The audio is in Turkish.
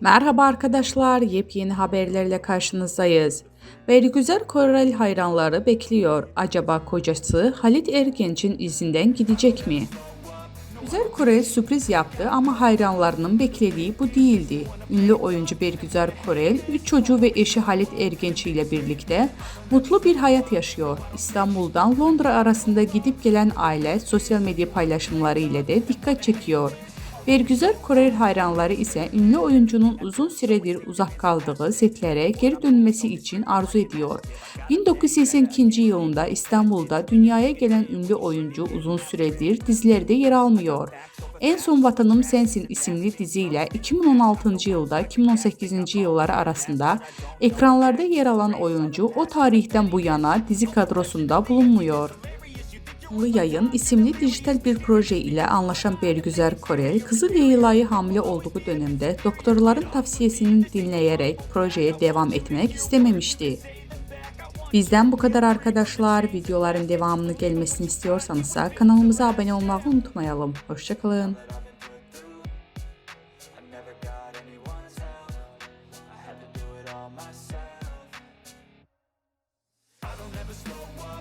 Merhaba arkadaşlar, yepyeni haberlerle karşınızdayız. Bergüzar Korel hayranları bekliyor. Acaba kocası Halit Ergenç'in izinden gidecek mi? Güzel Korel sürpriz yaptı ama hayranlarının beklediği bu değildi. Ünlü oyuncu Bergüzar Korel, 3 çocuğu ve eşi Halit Ergenç ile birlikte mutlu bir hayat yaşıyor. İstanbul'dan Londra arasında gidip gelen aile sosyal medya paylaşımları ile de dikkat çekiyor. Bergüzar Korel hayranları ise ünlü oyuncunun uzun süredir uzak kaldığı setlere geri dönmesi için arzu ediyor. 1982 yılında İstanbul'da dünyaya gelen ünlü oyuncu uzun süredir dizilerde yer almıyor. En son Vatanım Sensin isimli diziyle 2016 yılda 2018 yılları arasında ekranlarda yer alan oyuncu o tarihten bu yana dizi kadrosunda bulunmuyor. Çuğlu Yayın isimli dijital bir proje ilə anlaşan Bergüzər Korel, qızı Leylayı hamilə olduğu dövrdə doktorların tavsiyəsini dinləyərək proyeyə davam etmək istəməmişdi. Bizdən bu qədər arkadaşlar. Videoların devamını gəlməsini istəyirsənsə, kanalımıza abunə olmağı unutmayalım. Hoşça kalın.